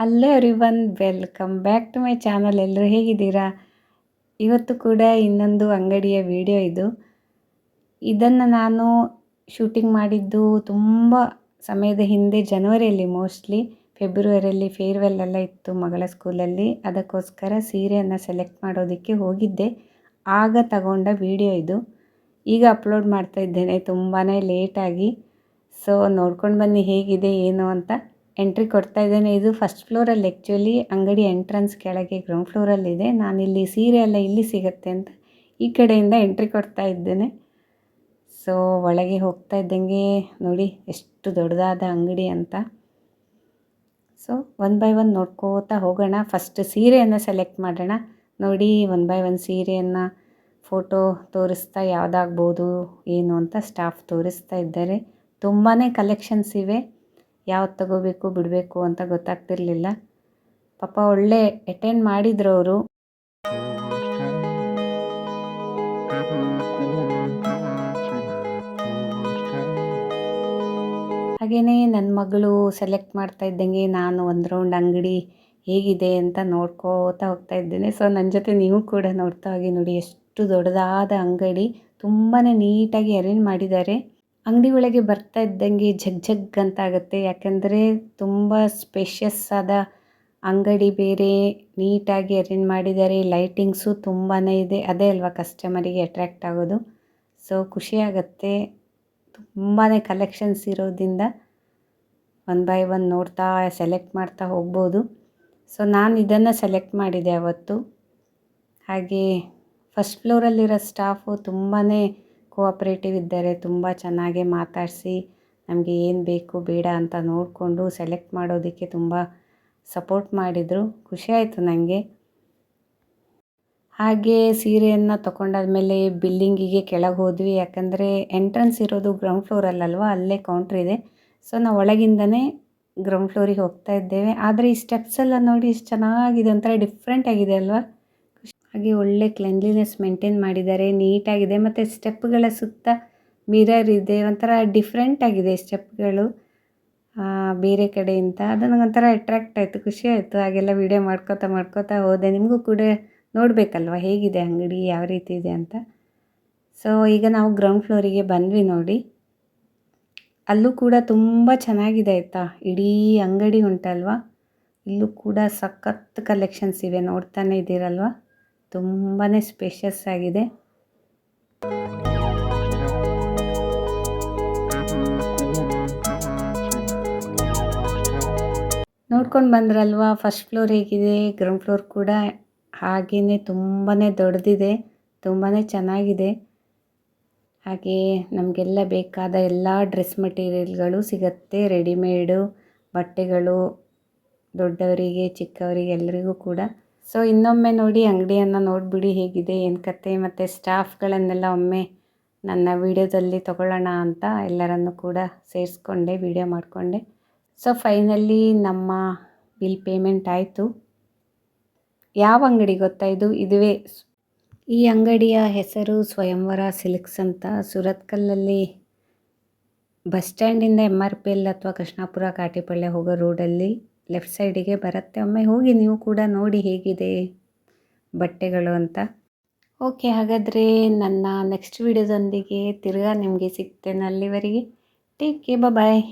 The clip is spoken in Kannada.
Hello everyone welcome back to my channel ಎಲ್ಲರೂ ಹೇಗಿದ್ದೀರಾ? ಇವತ್ತು ಕೂಡ ಇನ್ನೊಂದು ಅಂಗಡಿಯ ವಿಡಿಯೋ ಇದು. ಇದನ್ನು ನಾನು ಶೂಟಿಂಗ್ ಮಾಡಿದ್ದು ತುಂಬ ಸಮಯದ ಹಿಂದೆ ಜನವರಿಯಲ್ಲಿ ಮೋಸ್ಟ್ಲಿ ಫೆಬ್ರವರಿಯಲ್ಲಿ ಫೇರ್ವೆಲ್ ಎಲ್ಲ ಇತ್ತು ಮಗಳ ಸ್ಕೂಲಲ್ಲಿ ಅದಕ್ಕೋಸ್ಕರ ಸೀರೆಯನ್ನು ಸೆಲೆಕ್ಟ್ ಮಾಡೋದಕ್ಕೆ ಹೋಗಿದ್ದೆ. ಆಗ ತಗೊಂಡ ವಿಡಿಯೋ ಇದು. ಈಗ ಅಪ್ಲೋಡ್ ಮಾಡ್ತಾ ಇದ್ದೇನೆ ತುಂಬಾ ಲೇಟಾಗಿ ಸೊ ನೋಡ್ಕೊಂಡು ಬನ್ನಿ ಹೇಗಿದೆ, ಏನು ಅಂತ. ಎಂಟ್ರಿ ಕೊಡ್ತಾ ಇದ್ದೇನೆ. ಇದು ಫಸ್ಟ್ ಫ್ಲೋರಲ್ಲಿ ಆ್ಯಕ್ಚುಲಿ ಅಂಗಡಿ ಎಂಟ್ರೆನ್ಸ್ ಕೆಳಗೆ ಗ್ರೌಂಡ್ ಫ್ಲೋರಲ್ಲಿದೆ ನಾನಿಲ್ಲಿ ಸೀರೆ ಎಲ್ಲ ಇಲ್ಲಿ ಸಿಗುತ್ತೆ ಅಂತ ಈ ಕಡೆಯಿಂದ ಎಂಟ್ರಿ ಕೊಡ್ತಾ ಇದ್ದೇನೆ. ಸೊ ಒಳಗೆ ಹೋಗ್ತಾ ಇದ್ದಂಗೆ ನೋಡಿ ಎಷ್ಟು ದೊಡ್ಡದಾದ ಅಂಗಡಿ ಅಂತ. ಸೊ ಒನ್ ಬೈ ಒನ್ ನೋಡ್ಕೋತಾ ಹೋಗೋಣ. ಫಸ್ಟ್ ಸೀರೆಯನ್ನು ಸೆಲೆಕ್ಟ್ ಮಾಡೋಣ. ನೋಡಿ ಒನ್ ಬೈ ಒನ್ ಸೀರೆಯನ್ನು ಫೋಟೋ ತೋರಿಸ್ತಾ ಯಾವುದಾಗ್ಬೋದು, ಏನು ಅಂತ ಸ್ಟಾಫ್ ತೋರಿಸ್ತಾ ಇದ್ದಾರೆ. ತುಂಬಾ ಕಲೆಕ್ಷನ್ಸ್ ಇವೆ. ಯಾವ್ದು ತಗೋಬೇಕು, ಬಿಡಬೇಕು ಅಂತ ಗೊತ್ತಾಗ್ತಿರ್ಲಿಲ್ಲ. ಪಾಪ ಒಳ್ಳೆ ಅಟೆಂಡ್ ಮಾಡಿದ್ರು ಅವರು. ಹಾಗೆಯೇ ನನ್ನ ಮಗಳು ಸೆಲೆಕ್ಟ್ ಮಾಡ್ತಾ ಇದ್ದಂಗೆ ನಾನು ಒಂದು ರೌಂಡ್ ಅಂಗಡಿ ಹೇಗಿದೆ ಅಂತ ನೋಡ್ಕೋತಾ ಹೋಗ್ತಾ ಇದ್ದೇನೆ. ಸೊ ನನ್ನ ಜೊತೆ ನೀವು ಕೂಡ ನೋಡ್ತಾ ಹೋಗಿ ನೋಡಿ, ಎಷ್ಟು ದೊಡ್ಡದಾದ ಅಂಗಡಿ ತುಂಬಾ ನೀಟಾಗಿ ಅರೇಂಜ್ ಮಾಡಿದ್ದಾರೆ. ಅಂಗಡಿ ಒಳಗೆ ಬರ್ತಾ ಇದ್ದಂಗೆ ಝಗ್ ಝಗ್ ಅಂತ ಆಗುತ್ತೆ ಯಾಕಂದರೆ ತುಂಬ ಸ್ಪೇಷಿಯಸ್ ಆದ ಅಂಗಡಿ ಬೇರೆ, ನೀಟಾಗಿ ಅರೇಂಜ್ ಮಾಡಿದ್ದಾರೆ. ಲೈಟಿಂಗ್ಸು ತುಂಬಾ ಇದೆ. ಅದೇ ಅಲ್ವಾ ಕಸ್ಟಮರಿಗೆ ಅಟ್ರ್ಯಾಕ್ಟ್ ಆಗೋದು. ಸೊ ಖುಷಿಯಾಗತ್ತೆ ತುಂಬಾ ಕಲೆಕ್ಷನ್ಸ್ ಇರೋದ್ರಿಂದ ಒನ್ ಬೈ ಒನ್ ನೋಡ್ತಾ ಸೆಲೆಕ್ಟ್ ಮಾಡ್ತಾ ಹೋಗ್ಬೋದು. ಸೊ ನಾನು ಇದನ್ನು ಸೆಲೆಕ್ಟ್ ಮಾಡಿದೆ ಅವತ್ತು. ಹಾಗೆ ಫಸ್ಟ್ ಫ್ಲೋರಲ್ಲಿರೋ ಸ್ಟಾಫು ತುಂಬಾ ಕೋಆಪ್ರೇಟಿವ್ ಇದ್ದಾರೆ ತುಂಬ ಚೆನ್ನಾಗಿ ಮಾತಾಡಿಸಿ, ನಮಗೆ ಏನು ಬೇಕು ಬೇಡ ಅಂತ ನೋಡಿಕೊಂಡು ಸೆಲೆಕ್ಟ್ ಮಾಡೋದಕ್ಕೆ ತುಂಬ ಸಪೋರ್ಟ್ ಮಾಡಿದರು. ಖುಷಿಯಾಯಿತು ನನಗೆ ಹಾಗೆ ಸೀರೆಯನ್ನು ತೊಗೊಂಡಾದ್ಮೇಲೆ ಬಿಲ್ಡಿಂಗಿಗೆ ಕೆಳಗೆ ಹೋದ್ವಿ. ಯಾಕಂದರೆ ಎಂಟ್ರೆನ್ಸ್ ಇರೋದು ಗ್ರೌಂಡ್ ಫ್ಲೋರಲ್ಲಲ್ವ ಅಲ್ಲೇ ಕೌಂಟ್ರ್ ಇದೆ. ಸೊ ನಾವು ಒಳಗಿಂದನೇ ಗ್ರೌಂಡ್ ಫ್ಲೋರಿಗೆ ಹೋಗ್ತಾ ಇದ್ದೇವೆ. ಆದರೆ ಈ ಸ್ಟೆಪ್ಸ್ ಎಲ್ಲ ನೋಡಿ ಇಷ್ಟು ಚೆನ್ನಾಗಿದೆ ಒಂಥರ ಡಿಫ್ರೆಂಟ್ ಆಗಿದೆ ಅಲ್ವಾ? ಹಾಗೆ ಒಳ್ಳೆ ಕ್ಲೆನ್ಲಿನೆಸ್ ಮೇಂಟೈನ್ ಮಾಡಿದ್ದಾರೆ ನೀಟಾಗಿದೆ ಮತ್ತು ಸ್ಟೆಪ್ಗಳ ಸುತ್ತ ಮಿರರ್ ಇದೆ, ಒಂಥರ ಡಿಫ್ರೆಂಟ್ ಆಗಿದೆ ಸ್ಟೆಪ್ಗಳು ಬೇರೆ ಕಡೆಯಿಂದ. ಅದು ನನಗೊಂಥರ ಅಟ್ರ್ಯಾಕ್ಟ್ ಆಯಿತು, ಖುಷಿ ಆಯಿತು. ಹಾಗೆಲ್ಲ ವೀಡಿಯೋ ಮಾಡ್ಕೋತಾ ಮಾಡ್ಕೋತಾ ಹೋದೆ. ನಿಮಗೂ ಕೂಡ ನೋಡಬೇಕಲ್ವ ಹೇಗಿದೆ ಅಂಗಡಿ, ಯಾವ ರೀತಿ ಇದೆ ಅಂತ? ಸೊ ಈಗ ನಾವು ಗ್ರೌಂಡ್ ಫ್ಲೋರಿಗೆ ಬಂದ್ವಿ ನೋಡಿ. ಅಲ್ಲೂ ಕೂಡ ತುಂಬ ಚೆನ್ನಾಗಿದೆ ಆಯಿತಾ? ಇಡೀ ಅಂಗಡಿ ಉಂಟಲ್ವ? ಇಲ್ಲೂ ಕೂಡ ಸಖತ್ ಕಲೆಕ್ಷನ್ಸ್ ಇವೆ, ನೋಡ್ತಾನೆ ಇದ್ದೀರಲ್ವ? ತುಂಬಾ ಸ್ಪೇಷಿಯಸ್ ಆಗಿದೆ. ನೋಡ್ಕೊಂಡು ಬಂದ್ರಲ್ವಾ ಫಸ್ಟ್ ಫ್ಲೋರ್ ಹೇಗಿದೆ ಗ್ರೌಂಡ್ ಫ್ಲೋರ್ ಕೂಡ ಹಾಗೆಯೇ ತುಂಬಾ ದೊಡ್ಡದಿದೆ ತುಂಬಾ ಚೆನ್ನಾಗಿದೆ. ಹಾಗೆ ನಮಗೆಲ್ಲ ಬೇಕಾದ ಎಲ್ಲ ಡ್ರೆಸ್ ಮಟೀರಿಯಲ್ಗಳು ಸಿಗುತ್ತೆ ರೆಡಿಮೇಡು ಬಟ್ಟೆಗಳು, ದೊಡ್ಡವರಿಗೆ, ಚಿಕ್ಕವರಿಗೆ ಎಲ್ಲರಿಗೂ ಕೂಡ. ಸೊ ಇನ್ನೊಮ್ಮೆ ನೋಡಿ ಅಂಗಡಿಯನ್ನು ನೋಡಿಬಿಡಿ ಹೇಗಿದೆ, ಏನು ಕತೆ ಮತ್ತು ಸ್ಟಾಫ್ಗಳನ್ನೆಲ್ಲ ಒಮ್ಮೆ ನನ್ನ ವಿಡಿಯೋದಲ್ಲಿ ತಗೊಳ್ಳೋಣ ಅಂತ ಎಲ್ಲರನ್ನು ಕೂಡ ಸೇರಿಸ್ಕೊಂಡೆ, ವಿಡಿಯೋ ಮಾಡಿಕೊಂಡೆ. ಸೊ ಫೈನಲಿ ನಮ್ಮ ಬಿಲ್ ಪೇಮೆಂಟ್ ಆಯಿತು. ಯಾವ ಅಂಗಡಿ ಗೊತ್ತಾ ಇದು? ಇದುವೇ ಈ ಅಂಗಡಿಯ ಹೆಸರು ಸ್ವಯಂವರ ಸಿಲ್ಕ್ಸ್ ಅಂತ. ಸುರತ್ಕಲ್ಲಲ್ಲಿ ಬಸ್ ಸ್ಟ್ಯಾಂಡಿಂದ ಎಂ ಆರ್ ಪಿ ಎಲ್ ಅಥವಾ ಕೃಷ್ಣಾಪುರ ಕಾಟಿಪಳ್ಳೆ ಹೋಗೋ ರೋಡಲ್ಲಿ ಲೆಫ್ಟ್ ಸೈಡಿಗೆ ಬರುತ್ತೆ. ಒಮ್ಮೆ ಹೋಗಿ ನೀವು ಕೂಡ ನೋಡಿ ಹೇಗಿದೆ ಬಟ್ಟೆಗಳು ಅಂತ. ಓಕೆ, ಹಾಗಾದರೆ ನನ್ನ ನೆಕ್ಸ್ಟ್ ವಿಡಿಯೋದೊಂದಿಗೆ ತಿರ್ಗಾ ನಿಮಗೆ ಸಿಗ್ತೇನೆ ಅಲ್ಲಿವರೆಗೆ. ಟೇಕ್ ಕೇ ಬಾಯ್